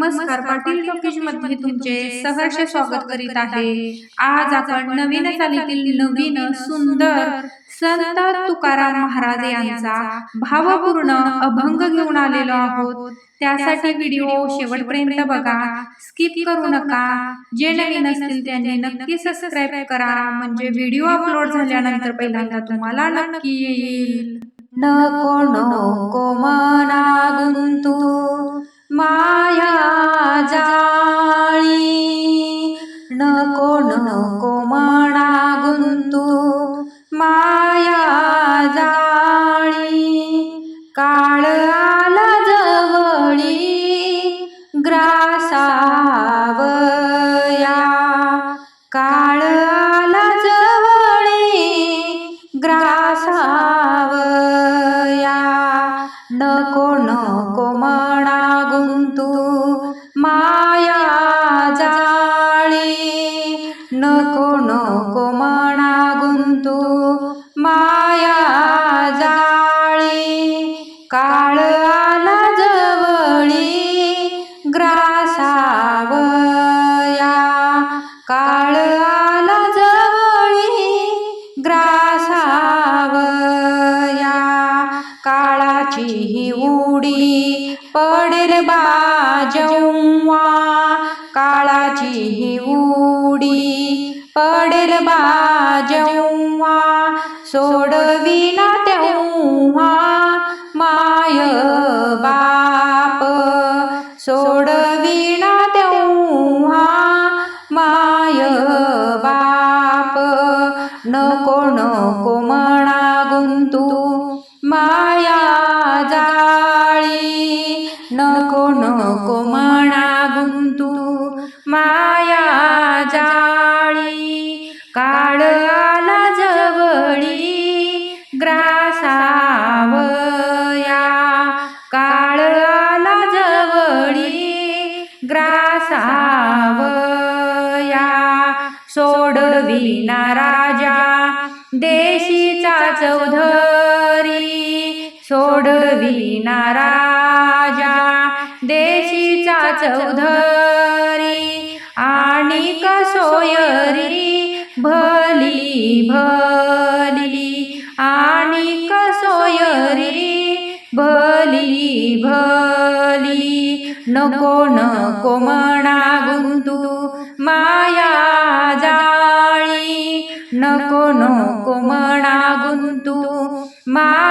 नमस्कार पाटील टॉकीजमध्ये तुमचे सहर्ष स्वागत करीत आहे. आज आपण नवीन चालीतील नवीन सुंदर संत तुकाराम महाराज यांचा भावपूर्ण अभंग घेऊन आलेलो आहोत. त्यासाठी व्हिडिओ शेवटपर्यंत बघा. स्किप करू नका. जे नवीन असतील त्यांनी नक्की सबस्क्राईब करा. म्हणजे व्हिडिओ अपलोड झाल्यानंतर पहिल्यांदा तुम्हाला नक्की येईल. नको नको मना गुंतू मा जाळी. नको नको म्हणा गुंतू. माया जाळी. काळ आला जवळी. ग्रासावया. काळ आला जवळी. ग्रासावया. नको नको म्हणा नको नको म्हणा गुंतू माया जाळी काळ आला जवळी ग्रासावया. काळ आला जवळी ग्रासावया. काळाची ही उडी पडेल बाजवा काळाची ही उडी पडेल बाजवा सोडविना तेव्हा माय बाप. सोडविना तेव्हा माय बाप. नको नको म्हणा गुंतू माया जा ग्रासावया सोडविना राजा देशीचा चौधरी सोडविना राजा देशीचा चौधरी आणि कसोयरी भली भ नको नको म्हणा गुंतू माया जाळी. नको नको म्हणा गुंतू मा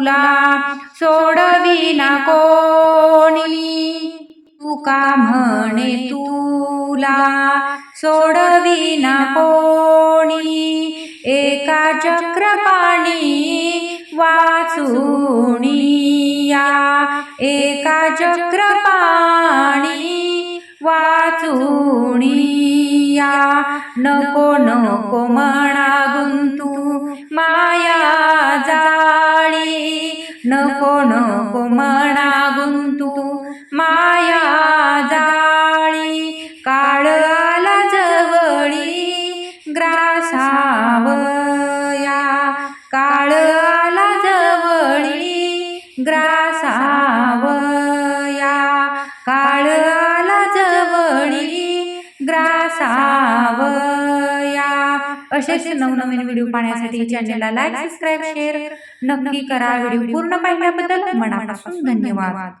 तुला सोडविना कोणी. तुका म्हणे तुला सोडविना कोणी. एका चक्रपाणी वाचुनिया एका चक्रपाणी वाचुनिया नको नको म्हणा गुंतू माया जाळी. नको नको म्हणा गुंतू माया जाळी. काळ आला जवळी. ग्रासा असेच नवनवीन व्हिडिओ पाहण्यासाठी चॅनलला लाईक सबस्क्राईब शेअर नक्की करा. व्हिडिओ पूर्ण पाहिल्याबद्दल मनापासून धन्यवाद.